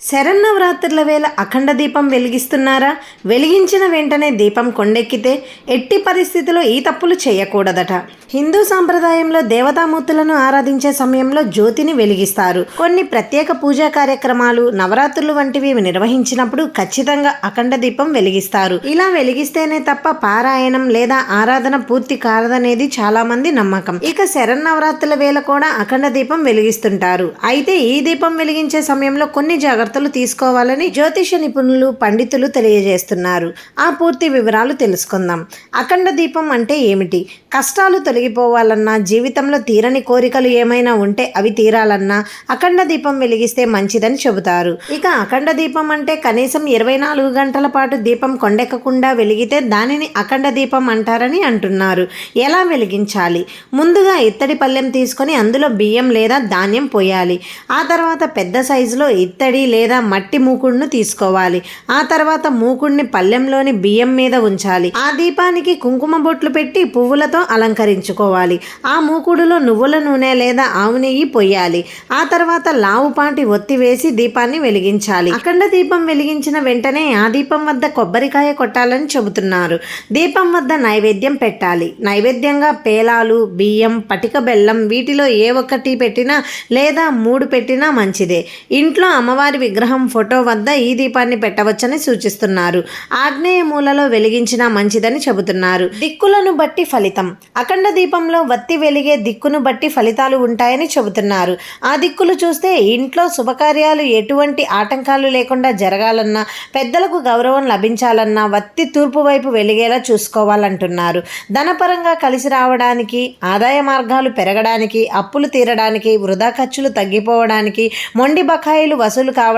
శరన్నవరాత్రుల వేళ అఖండ దీపం వెలిగిస్తున్నారా? వెలిగించిన వెంటనే దీపం కొండెక్కితే ఎట్టి పరిస్థితిలో ఈ తప్పులు చేయకూడదట. హిందూ సాంప్రదాయంలో దేవతామూర్తులను ఆరాధించే సమయంలో జ్యోతిని వెలిగిస్తారు. కొన్ని ప్రత్యేక పూజా కార్యక్రమాలు నవరాత్రులు వంటివి నిర్వహించినప్పుడు ఖచ్చితంగా అఖండ దీపం వెలిగిస్తారు. ఇలా వెలిగిస్తేనే తప్ప పారాయణం లేదా ఆరాధన పూర్తి కారదనేది చాలా మంది నమ్మకం. ఇక శరన్నవరాత్రుల వేళ కూడా అఖండ దీపం వెలిగిస్తుంటారు. అయితే ఈ దీపం వెలిగించే సమయంలో కొన్ని జాగ్రత్తలు తీసుకోవాలని జ్యోతిష నిపుణులు పండితులు తెలియజేస్తున్నారు. ఆ పూర్తి వివరాలు తెలుసుకుందాం. అఖండ దీపం అంటే ఏమిటి? కష్టాలు తొలగిపోవాలన్నా జీవితంలో తీరని కోరికలు ఏమైనా ఉంటే అవి తీరాలన్నా అఖండ దీపం వెలిగిస్తే మంచిదని చెబుతారు. ఇక అఖండ దీపం అంటే కనీసం ఇరవై నాలుగు గంటల పాటు దీపం కొండెక్కకుండా వెలిగితే దానిని అఖండ దీపం అంటారని అంటున్నారు. ఎలా వెలిగించాలి? ముందుగా ఇత్తడి పళ్ళెం తీసుకొని అందులో బియ్యం లేదా ధాన్యం పోయాలి. ఆ తర్వాత పెద్ద సైజులో ఇత్తడి లేదా మట్టి మూకుడును తీసుకోవాలి. ఆ తర్వాత మూకుడిని పళ్ళెంలోని బియ్యం మీద ఉంచాలి. ఆ దీపానికి కుంకుమ బొట్లు పెట్టి పువ్వులతో అలంకరించుకోవాలి. ఆ మూకుడులో నువ్వుల నూనె లేదా ఆవు నెయ్యి పొయ్యాలి ఆ తర్వాత లావుపాటి ఒత్తి వేసి దీపాన్ని వెలిగించాలి. అఖండ దీపం వెలిగించిన వెంటనే ఆ దీపం వద్ద కొబ్బరికాయ కొట్టాలని చెబుతున్నారు. దీపం వద్ద నైవేద్యం పెట్టాలి. నైవేద్యంగా పేలాలు బియ్యం పటిక బెల్లం వీటిలో ఏ ఒక్కటి పెట్టినా లేదా మూడు పెట్టినా మంచిదే. ఇంట్లో అమ్మవారి విగ్రహం ఫోటో వద్ద ఈ దీపాన్ని పెట్టవచ్చని సూచిస్తున్నారు. ఆగ్నేయ మూలలో వెలిగించినా మంచిదని చెబుతున్నారు. దిక్కులను బట్టి ఫలితం. అఖండ దీపంలో వత్తి వెలిగే దిక్కును బట్టి ఫలితాలు ఉంటాయని చెబుతున్నారు. ఆ దిక్కులు చూస్తే ఇంట్లో శుభకార్యాలు ఎటువంటి ఆటంకాలు లేకుండా జరగాలన్నా పెద్దలకు గౌరవం లభించాలన్నా వత్తి తూర్పు వైపు వెలిగేలా చూసుకోవాలంటున్నారు. ధనపరంగా కలిసి రావడానికి ఆదాయ మార్గాలు పెరగడానికి అప్పులు తీరడానికి వృధా ఖర్చులు తగ్గిపోవడానికి మొండి బకాయిలు వసూలు కావడానికి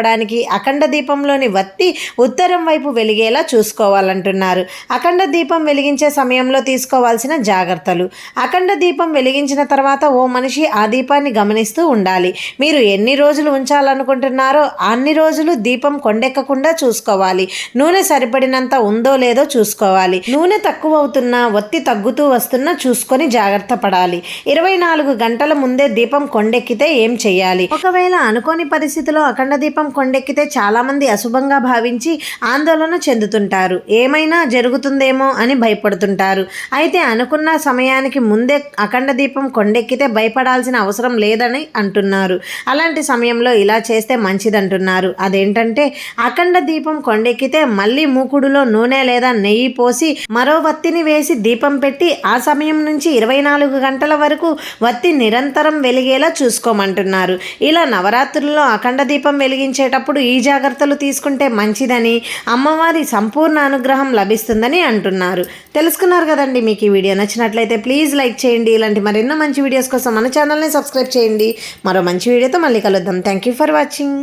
అఖండ దీపంలోని వత్తి ఉత్తరం వైపు వెలిగేలా చూసుకోవాలంటున్నారు. అఖండ దీపం వెలిగించే సమయంలో తీసుకోవాల్సిన జాగ్రత్తలు. అఖండ దీపం వెలిగించిన తర్వాత ఓ మనిషి ఆ దీపాన్ని గమనిస్తూ ఉండాలి. మీరు ఎన్ని రోజులు ఉంచాలనుకుంటున్నారో అన్ని రోజులు దీపం కొండెక్కకుండా చూసుకోవాలి. నూనె సరిపడినంత ఉందో లేదో చూసుకోవాలి. నూనె తక్కువ అవుతున్నా ఒత్తి తగ్గుతూ వస్తున్నా చూసుకొని జాగ్రత్త పడాలి. ఇరవై నాలుగు గంటల ముందే దీపం కొండెక్కితే ఏం చేయాలి ఒకవేళ అనుకోని పరిస్థితిలో అఖండ దీపం కొండెక్కితే చాలామంది అశుభంగా భావించి ఆందోళన చెందుతుంటారు. ఏమైనా జరుగుతుందేమో అని భయపడుతుంటారు. అయితే అనుకున్న సమయానికి ముందే అఖండ దీపం కొండెక్కితే భయపడాల్సిన అవసరం లేదని అంటున్నారు. అలాంటి సమయంలో ఇలా చేస్తే మంచిదంటున్నారు. అదేంటంటే అఖండ దీపం కొండెక్కితే మళ్ళీ మూకుడులో నూనె లేదా నెయ్యి పోసి మరో వత్తిని వేసి దీపం పెట్టి ఆ సమయం నుంచి ఇరవై నాలుగు గంటల వరకు వత్తి నిరంతరం వెలిగేలా చూసుకోమంటున్నారు. ఇలా నవరాత్రుల్లో అఖండ దీపం వెలిగించేటప్పుడు ఈ జాగ్రత్తలు తీసుకుంటే మంచిదని అమ్మవారి సంపూర్ణ అనుగ్రహం లభిస్తుందని అంటున్నారు. తెలుసుకున్నారు కదండి మీకు ఈ వీడియో నచ్చినట్లయితే ప్లీజ్ లైక్ చేయండి. ఇలాంటి మరెన్నో మంచి వీడియోస్ కోసం మన ఛానల్ని సబ్స్క్రైబ్ చేయండి. మరో మంచి వీడియోతో మళ్ళీ కలుద్దాం. Thank you for watching